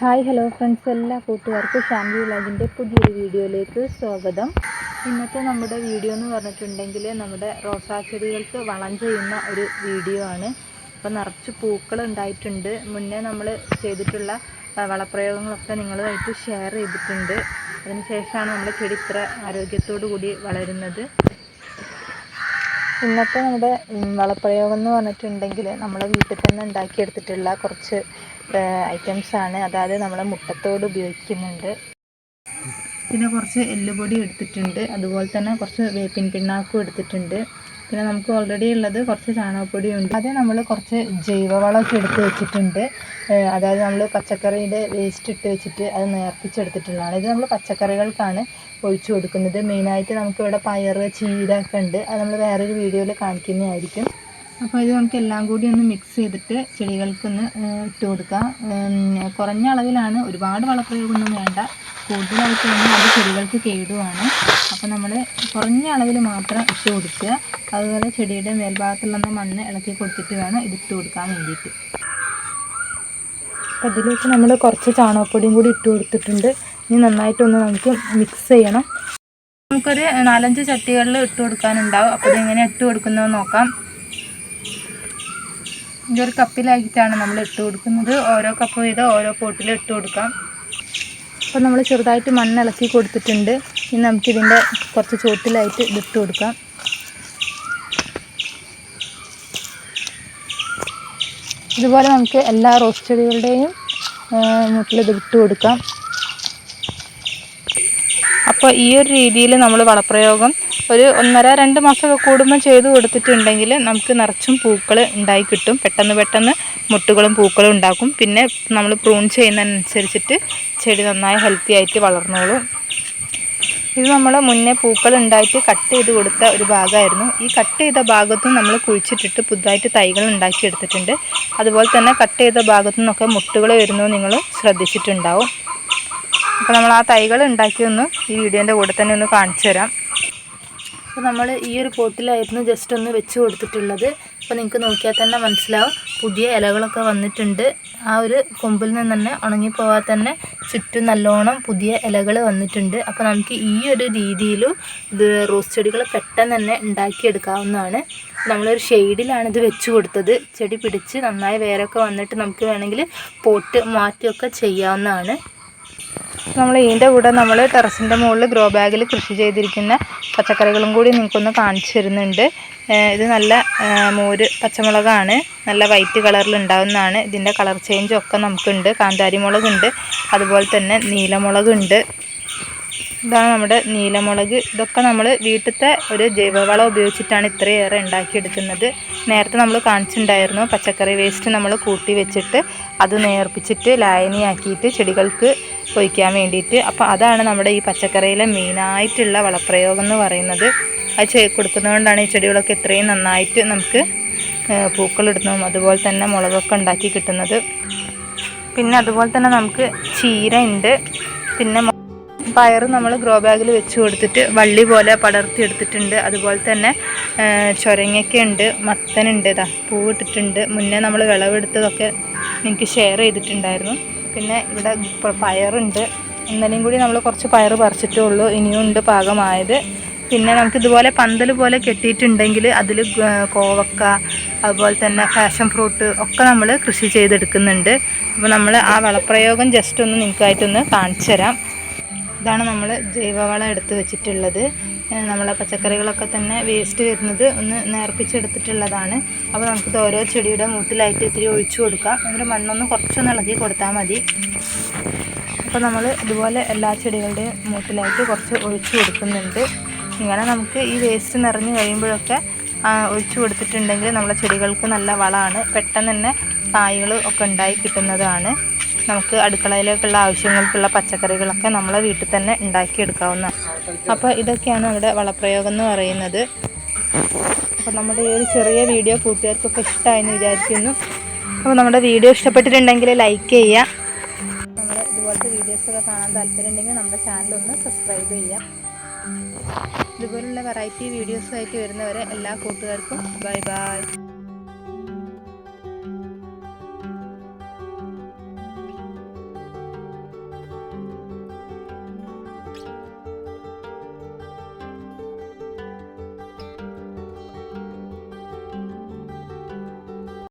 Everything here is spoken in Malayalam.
ഹായ് ഹലോ ഫ്രണ്ട്സ് എല്ലാ കൂട്ടുകാർക്കും ഫാമിലി വ്ളോഗിന്റെ പുതിയൊരു വീഡിയോയിലേക്ക് സ്വാഗതം. ഇന്നത്തെ നമ്മുടെ വീഡിയോ എന്ന് പറഞ്ഞിട്ടുണ്ടെങ്കിൽ നമ്മുടെ റോസാ ചെടികൾക്ക് വളം ചെയ്യുന്ന ഒരു വീഡിയോ ആണ്. അപ്പോൾ നിറച്ച് പൂക്കൾ ഉണ്ടായിട്ടുണ്ട്. മുന്നേ നമ്മൾ ചെയ്തിട്ടുള്ള വളപ്രയോഗങ്ങളൊക്കെ നിങ്ങളുമായിട്ട് ഷെയർ ചെയ്തിട്ടുണ്ട്. അതിനുശേഷമാണ് നമ്മുടെ ചെടി ഇത്ര ആരോഗ്യത്തോടു കൂടി വളരുന്നത്. ഇന്നത്തെ നമ്മുടെ വളപ്രയോഗം എന്ന് പറഞ്ഞിട്ടുണ്ടെങ്കിൽ നമ്മളെ വീട്ടിൽ തന്നെ ഉണ്ടാക്കിയെടുത്തിട്ടുള്ള കുറച്ച് ഐറ്റംസ് ആണ്. അതായത് നമ്മൾ മുട്ടത്തോട് ഉപയോഗിക്കുന്നുണ്ട്. പിന്നെ കുറച്ച് എല്ലുപൊടി എടുത്തിട്ടുണ്ട്. അതുപോലെ തന്നെ കുറച്ച് വേപ്പിൻ പിണ്ണാക്കും എടുത്തിട്ടുണ്ട്. പിന്നെ നമുക്ക് ഓൾറെഡി ഉള്ളത് കുറച്ച് ചാണകപ്പൊടിയുണ്ട്. അത് നമ്മൾ കുറച്ച് ജൈവവളമൊക്കെ എടുത്ത് വെച്ചിട്ടുണ്ട്. അതായത് നമ്മൾ പച്ചക്കറിയുടെ വേസ്റ്റ് ഇട്ട് വെച്ചിട്ട് അത് നേർപ്പിച്ചെടുത്തിട്ടുള്ളതാണ്. ഇത് നമ്മൾ പച്ചക്കറികൾക്കാണ് ഒഴിച്ചു കൊടുക്കുന്നത്. മെയിനായിട്ട് നമുക്കിവിടെ പയർ ചീര ഒക്കെ ഉണ്ട്. അത് നമ്മൾ വേറൊരു വീഡിയോയിൽ കാണിക്കുന്നതായിരിക്കും. അപ്പോൾ ഇത് നമുക്ക് എല്ലാം കൂടി ഒന്ന് മിക്സ് ചെയ്തിട്ട് ചെടികൾക്കൊന്ന് ഇട്ട് കൊടുക്കാം. കുറഞ്ഞ അളവിലാണ് ഒരുപാട് വളപ്രയോഗമൊന്നും വേണ്ട. കൂടുതലായിട്ട് കഴിഞ്ഞാൽ അത് ചെടികൾക്ക് കേടുവാണ്. അപ്പോൾ നമ്മൾ കുറഞ്ഞ അളവിൽ മാത്രം ഇട്ട് കൊടുക്കുക. അതുപോലെ ചെടിയുടെ മേൽഭാഗത്തുള്ള മണ്ണ് ഇളക്കി കൊടുത്തിട്ട് വേണം ഇത് ഇട്ട് കൊടുക്കാൻ വേണ്ടിയിട്ട്. അപ്പോൾ ഇതിലേക്ക് നമ്മൾ കുറച്ച് ചാണകപ്പൊടിയും കൂടി ഇട്ട് കൊടുത്തിട്ടുണ്ട്. ഇനി നന്നായിട്ടൊന്ന് നമുക്ക് മിക്സ് ചെയ്യണം. നമുക്കൊരു നാലഞ്ച് ചട്ടികളിൽ ഇട്ട് കൊടുക്കാനുണ്ടാവും. അപ്പോൾ ഇതെങ്ങനെ ഇട്ട് കൊടുക്കുന്നതെന്ന് നോക്കാം. ഇതൊരു കപ്പിലാക്കിയിട്ടാണ് നമ്മൾ ഇട്ട് കൊടുക്കുന്നത്. ഓരോ കപ്പ് വീതം ഓരോ പോട്ടിൽ ഇട്ട് കൊടുക്കാം. അപ്പോൾ നമ്മൾ ചെറുതായിട്ട് മണ്ണ് ഇളക്കി കൊടുത്തിട്ടുണ്ട്. ഇനി നമുക്കിതിന്റെ കുറച്ച് ചോട്ടിലായിട്ട് ഇതിട്ട് കൊടുക്കാം. ഇതുപോലെ നമുക്ക് എല്ലാ റോസ് ചെടികളുടെയും മുട്ടിൽ ഇത് ഇട്ട് കൊടുക്കാം. അപ്പോൾ ഈ ഒരു രീതിയിൽ നമ്മൾ വളപ്രയോഗം ഒരു ഒന്നര രണ്ട് മാസമൊക്കെ കൂടുമ്പോൾ ചെയ്ത് കൊടുത്തിട്ടുണ്ടെങ്കിൽ നമുക്ക് നിറച്ചും പൂക്കൾ ഉണ്ടായി കിട്ടും. പെട്ടെന്ന് പെട്ടെന്ന് മുട്ടുകളും പൂക്കളും ഉണ്ടാക്കും. പിന്നെ നമ്മൾ പ്രൂൺ ചെയ്യുന്നതനുസരിച്ചിട്ട് ചെടി നന്നായി ഹെൽത്തി ആയിട്ട് വളർന്നോളും. ഇത് നമ്മൾ മുന്നേ പൂക്കൾ ഉണ്ടായിട്ട് കട്ട് ചെയ്ത് കൊടുത്ത ഒരു ഭാഗമായിരുന്നു. ഈ കട്ട് ചെയ്ത ഭാഗത്തും നമ്മൾ കുഴിച്ചിട്ടിട്ട് പുതുതായിട്ട് തൈകൾ ഉണ്ടാക്കിയെടുത്തിട്ടുണ്ട് അതുപോലെ തന്നെ കട്ട് ചെയ്ത ഭാഗത്തു നിന്നൊക്കെ മുട്ടുകൾ വരുന്നു നിങ്ങൾ ശ്രദ്ധിച്ചിട്ടുണ്ടാവും. അപ്പോൾ നമ്മൾ ആ തൈകൾ ഉണ്ടാക്കിയൊന്ന് ഈ വീഡിയോന്റെ കൂടെ തന്നെ ഒന്ന് കാണിച്ചു തരാം. അപ്പോൾ നമ്മൾ ഈ ഒരു പോട്ടിലായിരുന്നു ജസ്റ്റ് ഒന്ന് വെച്ച് കൊടുത്തിട്ടുള്ളത്. അപ്പോൾ നിങ്ങൾക്ക് നോക്കിയാൽ തന്നെ മനസ്സിലാവും. പുതിയ ഇലകളൊക്കെ വന്നിട്ടുണ്ട്. ആ ഒരു കൊമ്പിൽ നിന്ന് തന്നെ ഉണങ്ങിപ്പോവാതെ തന്നെ ചുറ്റും നല്ലോണം പുതിയ ഇലകൾ വന്നിട്ടുണ്ട്. അപ്പോൾ നമുക്ക് ഈ ഒരു രീതിയിലും റോസ് ചെടികൾ പെട്ടെന്ന് തന്നെ ഉണ്ടാക്കിയെടുക്കാവുന്നതാണ്. നമ്മളൊരു ഷെയ്ഡിലാണ് ഇത് വെച്ച് കൊടുത്തത്. ചെടി പിടിച്ച് നന്നായി വേരൊക്കെ വന്നിട്ട് നമുക്ക് വേണമെങ്കിൽ പോട്ട് മാറ്റിയൊക്കെ ചെയ്യാവുന്നതാണ്. നമ്മൾ ഇതിന്റെ കൂടെ നമ്മൾ ടെറസിന്റെ മുകളിൽ ഗ്രോ ബാഗിൽ കൃഷി ചെയ്തിരിക്കുന്ന പച്ചക്കറികളും കൂടി നിങ്ങൾക്കൊന്ന് കാണിച്ചു തരുന്നുണ്ട്. ഇത് നല്ല മോര് പച്ചമുളകാണ്. നല്ല വൈറ്റ് കളറിൽ ഉണ്ടാകുന്നതാണ് ഇതിന്റെ കളർ ചേഞ്ചും ഒക്കെ നമുക്കുണ്ട്. കാന്താരി മുളകുണ്ട് അതുപോലെ തന്നെ നീലമുളകുണ്ട്. ഇതാണ് നമ്മുടെ നീലമുളക്. ഇതൊക്കെ നമ്മൾ വീട്ടിലത്തെ ഒരു ജൈവവളം ഉപയോഗിച്ചിട്ടാണ് ഇത്രയേറെ ഉണ്ടാക്കിയെടുക്കുന്നത്. നേരത്തെ നമ്മൾ കാണിച്ചിട്ടുണ്ടായിരുന്നു പച്ചക്കറി വേസ്റ്റ് നമ്മൾ കൂട്ടി വെച്ചിട്ട് അത് നേർപ്പിച്ചിട്ട് ലായനിയാക്കിയിട്ട് ചെടികൾക്ക് പൊയ്ക്കാൻ വേണ്ടിയിട്ട്. അപ്പോൾ അതാണ് നമ്മുടെ ഈ പച്ചക്കറിയിലെ മെയിനായിട്ടുള്ള വളപ്രയോഗം എന്ന് പറയുന്നത്. അത് ചെയ് കൊടുക്കുന്നതുകൊണ്ടാണ് ഈ ചെടികളൊക്കെ ഇത്രയും നന്നായിട്ട് നമുക്ക് പൂക്കളിടുന്നതും അതുപോലെ തന്നെ മുളകൊക്കെ ഉണ്ടാക്കി കിട്ടുന്നത്. പിന്നെ അതുപോലെ തന്നെ നമുക്ക് ചീര ഉണ്ട് പിന്നെ പയർ നമ്മൾ ഗ്രോ ബാഗിൽ വെച്ച് കൊടുത്തിട്ട് വള്ളി പോലെ പടർത്തി എടുത്തിട്ടുണ്ട്. അതുപോലെ തന്നെ ചുരങ്ങയൊക്കെ ഉണ്ട് മത്തനുണ്ട് ഇതാ പൂവിട്ടിട്ടുണ്ട് മുന്നേ നമ്മൾ വിളവെടുത്തതൊക്കെ നിങ്ങൾക്ക് ഷെയർ ചെയ്തിട്ടുണ്ടായിരുന്നു. പിന്നെ ഇവിടെ പയറുണ്ട്. ഇന്നലെയും കൂടി നമ്മൾ കുറച്ച് പയർ പറിച്ചിട്ടേ ഉള്ളൂ ഇനിയും ഉണ്ട് പാകമായത്. പിന്നെ നമുക്ക് ഇതുപോലെ പന്തൽ പോലെ കെട്ടിയിട്ടുണ്ടെങ്കിൽ അതിൽ കോവക്ക അതുപോലെ തന്നെ ഫാഷൻ ഫ്രൂട്ട് ഒക്കെ നമ്മൾ കൃഷി ചെയ്തെടുക്കുന്നുണ്ട്. അപ്പോൾ നമ്മൾ ആ വളപ്രയോഗം ജസ്റ്റ് ഒന്ന് നിങ്ങൾക്കായിട്ടൊന്ന് കാണിച്ചു തരാം ഇതാണ് നമ്മൾ ജൈവവളം എടുത്ത് വെച്ചിട്ടുള്ളത്. നമ്മളെ പച്ചക്കറികളൊക്കെ തന്നെ വേസ്റ്റ് വരുന്നത് ഒന്ന് നേർപ്പിച്ചെടുത്തിട്ടുള്ളതാണ്. അപ്പോൾ നമുക്കിത് ഓരോ ചെടിയുടെ മൂത്തിലായിട്ട് ഇത്തിരി ഒഴിച്ചു കൊടുക്കാം. എന്നിട്ട് മണ്ണൊന്ന് കുറച്ചൊന്ന് ഇളക്കി കൊടുത്താൽ മതി. അപ്പോൾ നമ്മൾ ഇതുപോലെ എല്ലാ ചെടികളുടെയും മൂത്തിലായിട്ട് കുറച്ച് ഒഴിച്ചു കൊടുക്കുന്നുണ്ട്. ഇങ്ങനെ നമുക്ക് ഈ വേസ്റ്റ് നിറഞ്ഞു കഴിയുമ്പോഴൊക്കെ ഒഴിച്ചു കൊടുത്തിട്ടുണ്ടെങ്കിൽ നമ്മളെ ചെടികൾക്ക് നല്ല വളമാണ്. പെട്ടെന്ന് തന്നെ കായ്കൾ ഒക്കെ ഉണ്ടായി കിട്ടുന്നതാണ്. നമുക്ക് അടുക്കളയിലേക്കുള്ള ആവശ്യങ്ങൾക്കുള്ള പച്ചക്കറികളൊക്കെ നമ്മളെ വീട്ടിൽ തന്നെ ഉണ്ടാക്കിയെടുക്കാവുന്ന അപ്പോൾ ഇതൊക്കെയാണ് നമ്മുടെ വളപ്രയോഗം എന്ന് പറയുന്നത്. അപ്പോൾ നമ്മുടെ ഈ ഒരു ചെറിയ വീഡിയോ കൂട്ടുകാർക്കൊക്കെ ഇഷ്ടമായെന്ന് വിചാരിക്കുന്നു. അപ്പോൾ നമ്മുടെ വീഡിയോ ഇഷ്ടപ്പെട്ടിട്ടുണ്ടെങ്കിൽ ലൈക്ക് ചെയ്യുക. നമ്മൾ ഇതുപോലത്തെ വീഡിയോസൊക്കെ കാണാൻ താല്പര്യമുണ്ടെങ്കിൽ നമ്മുടെ ചാനൽ ഒന്ന് സബ്സ്ക്രൈബ് ചെയ്യുക. ഇതുപോലുള്ള വെറൈറ്റി വീഡിയോസുമായിട്ട് വരുന്നവരെ എല്ലാ കൂട്ടുകാർക്കും ബൈ ബൈ